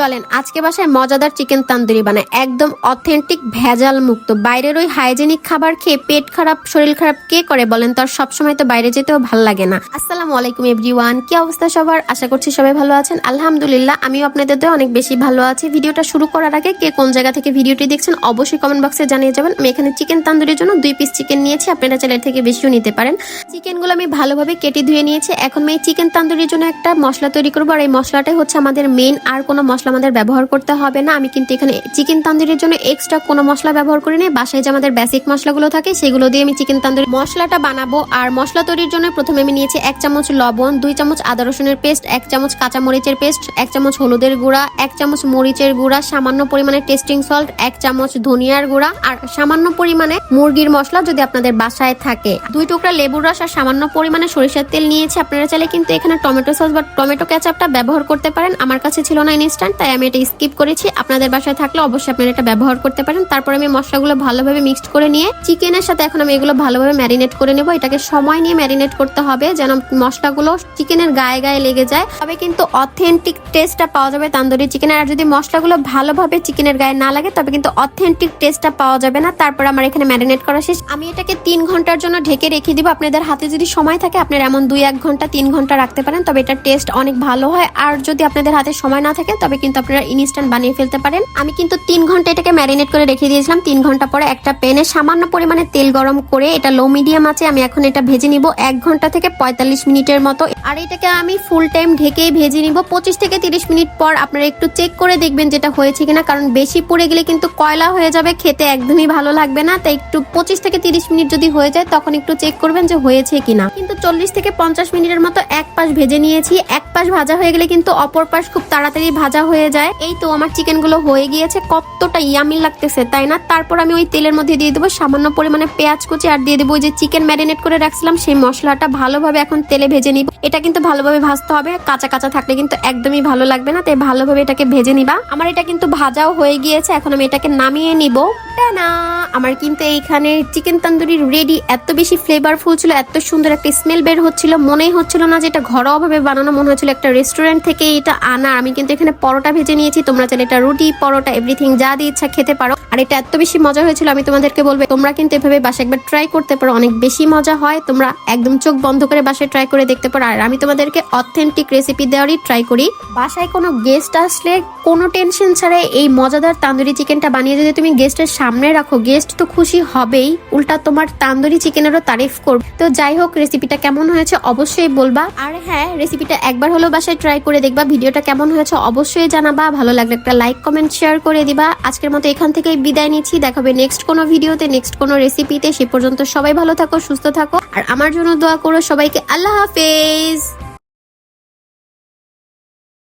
চলেন, আজকে বাসায় মজাদার চিকেন তান্দুরি বানায় একদম অথেন্টিক ভেজাল মুক্ত বাইরের ওই হাইজেনিক খাবার খেয়ে পেট খারাপ, শরীর খারাপ কে করে বলেন? তো আর সবসময় তো বাইরে যেতেও ভালো লাগে না। আসসালামু আলাইকুম, এভরিওয়ান। কি অবস্থা সবার? আশা করছি সবাই ভালো আছেন। আলহামদুলিল্লাহ, আমিও আপনাদের দিয়ে অনেক বেশি ভালো আছি। ভিডিওটা শুরু করার আগে কে কোন জায়গা থেকে ভিডিওটি দেখছেন, অবশ্যই কমেন্ট বক্সে জানিয়ে যাবেন। আমি এখানে চিকেন তান্দুরির জন্য দুই পিস চিকেন নিয়েছি। আপনারা চাইলে থেকে বেশিও নিতে পারেন। চিকেনগুলো আমি ভালোভাবে কেটে ধুয়ে নিয়েছি। এখন আমি চিকেন তান্দুরির জন্য একটা মশলা তৈরি করব। আর এই মশলাটাই হচ্ছে আমাদের মেন আর কোনো মশলা আমাদের ব্যবহার করতে হবে না। আমি কিন্তু এখানে চিকেন তান্দুরির জন্য এক্সট্রা কোনো মশলা ব্যবহার করি না বাসায় যে আমাদের বেসিক মশলাগুলো থাকে, সেগুলো দিয়ে আমি চিকেন তান্দুরি মশলাটা বানাবো। আর মশলা তৈরির জন্য প্রথমে আমি নিয়েছি এক চামচ লবণ, দুই চামচ আদা রসুনের পেস্ট, এক চামচ কাঁচা মরিচের পেস্ট, এক চামচ হলুদের গুঁড়া, এক চামচ মরিচের গুঁড়া, সামান্য পরিমাণে টেস্টিং সল্ট এক চামচ ধনিয়ার গুঁড়া। আর সামান্য পরিমাণে মুরগির মশলা যদি আপনাদের বাসায় থাকে। দুই টুকরা লেবুর রস আর সামান্য পরিমাণে সরিষার তেল নিয়েছি। আপনারা চাইলে কিন্তু এখানে টমেটো সস বা টমেটো ক্যাচাপটা ব্যবহার করতে পারেন। আমার কাছে ছিল না ইনস্ট্যান্ট তাই আমি এটা স্কিপ করেছি। আপনাদের বাসায় থাকলে অবশ্যই আপনারা এটা ব্যবহার করতে পারেন। তারপর আমি মশলাগুলো ভালোভাবে মিক্সড করে নিয়ে চিকেনের সাথে এখন আমি এগুলো ভালোভাবে ম্যারিনেট করে নেব। এটাকে সময় নিয়ে ম্যারিনেট করতে হবে যেন মশলাগুলো চিকেনের গায়ে গায়ে লেগে যায়। তবে কিন্তু অথেন্টিক টেস্টটা পাওয়া যাবে তান্দুরি চিকেনের আর যদি মশলাগুলো ভালোভাবে চিকেনের গায়ে না লাগে, তবে কিন্তু অথেন্টিক টেস্টটা পাওয়া যাবে না। তারপর আমার এখানে ম্যারিনেট করা শেষ। আমি এটাকে তিন ঘণ্টার জন্য ঢেকে রেখে দিব। আপনাদের হাতে যদি সময় থাকে, আপনারা এমন দুই এক ঘণ্টা, তিন ঘণ্টা রাখতে পারেন। তবে এটার টেস্ট অনেক ভালো হয়। আর যদি আপনাদের হাতে সময় না থাকে, তবে কিন্তু আপনারা ইনস্ট্যান্ট বানিয়ে ফেলতে পারেন। আমি কিন্তু তিন ঘণ্টা এটাকে ম্যারিনেট করে রেখে দিয়েছিলাম। তিন ঘণ্টা পরে একটা প্যানে সামান্য পরিমাণে তেল গরম করে এটা লো মিডিয়াম আছে, আমি এখন এটা ভেজে নিব। এক ঘণ্টা থেকে পঁয়তাল্লিশ মিনিটের মতো। আর এটাকে আমি ফুল টাইম ঢেকেই ভেজে নিব। পঁচিশ থেকে তিরিশ মিনিট পর আপনারা একটু চেক করে দেখবেন যেটা হয়েছে কিনা, কারণ বেশি পুড়ে গেলে কিন্তু কয়লা হয়ে যাবে, খেতে একদমই ভালো লাগবে না। তাই একটু পঁচিশ থেকে তিরিশ মিনিট যদি হয়ে যায়, তখন একটু চেক করবেন যে হয়েছে কিনা। কিন্তু চল্লিশ থেকে পঞ্চাশ মিনিটের মতো এক পাশ ভেজে নিয়েছি। এক পাশ ভাজা হয়ে গেলে কিন্তু অপর পাশ খুব তাড়াতাড়ি ভাজা হয়ে যায়। এই তো আমার চিকেনগুলো হয়ে গিয়েছে, কতটা ইয়ামি লাগতেছে, তাই না? তারপর আমি ওই তেলের মধ্যে দিয়ে দেবো সামান্য পরিমাণে পেঁয়াজ কুচি আর দিয়ে দেবো যে চিকেন ম্যারিনেট করে রাখছিলাম, সেই মশলাটা ভালোভাবে এখন তেলে ভেজে নিব। এটা কিন্তু ভালোভাবে ভাজতে হবে, কাঁচা কাঁচা থাকলে কিন্তু একদমই ভালো লাগবে না, তাই ভালোভাবে এটাকে ভেজে নিবা। আমার এটা কিন্তু ভাজাও হয়ে গিয়েছে, এখন আমি এটাকে নামিয়ে নিব। না আমার কিন্তু এইখানে চিকেন তন্দুরি রেডি এত বেশি ফ্লেভারফুল ছিল, এত সুন্দর একটা স্মেল বের হচ্ছিল, মনেই হচ্ছিল না যে এটা ঘরোয়াভাবে বানানো, মনে হচ্ছিল একটা রেস্টুরেন্ট থেকে এটা আনা। আমি কিন্তু এখানে পরোটা ভেজে নিয়েছি। তোমরা চাইলে এটা রুটি পরোটা এভরিথিং যা দিয়ে ইচ্ছা খেতে পারো। আর এটা এত বেশি মজা হয়েছিল, আমি তোমাদেরকে বলব, তোমরা কিন্তু এভাবে বাসায় একবার ট্রাই করতে পারো, অনেক বেশি মজা হয়, তোমরা একদম চোখ বন্ধ করে বাসায় ট্রাই করে দেখতে পারো। আর আমি তোমাদেরকে অথেন্টিক রেসিপি দেওয়ারই ট্রাই করি। বাসায় কোনো গেস্ট আসলে কোনো টেনশন ছাড়াই এই মজাদার তান্দুরি চিকেনটা বানিয়ে যদি তুমি গেস্টের সামনে রাখো গেস্ট তো খুশি হবেই, উল্টা তোমার তান্দুরি চিকেনেরও তারিফ করবে। তো যাই হোক রেসিপিটা কেমন হয়েছে অবশ্যই বলবা। আর হ্যাঁ রেসিপিটা একবার হলেও বাসায় ট্রাই করে দেখবা ভিডিওটা কেমন হয়েছে অবশ্যই জানাবা। ভালো লাগলে একটা লাইক কমেন্ট শেয়ার করে দিবা। আজকের মতো এখান থেকেই বিদায় নিচ্ছি। দেখাবে নেক্সট কোনো ভিডিওতে নেক্সট কোনো রেসিপিতে সে পর্যন্ত সবাই ভালো থাকো, সুস্থ থাকো। আর আমার জন্য দোয়া করো সবাইকে। আল্লাহ হাফেজ।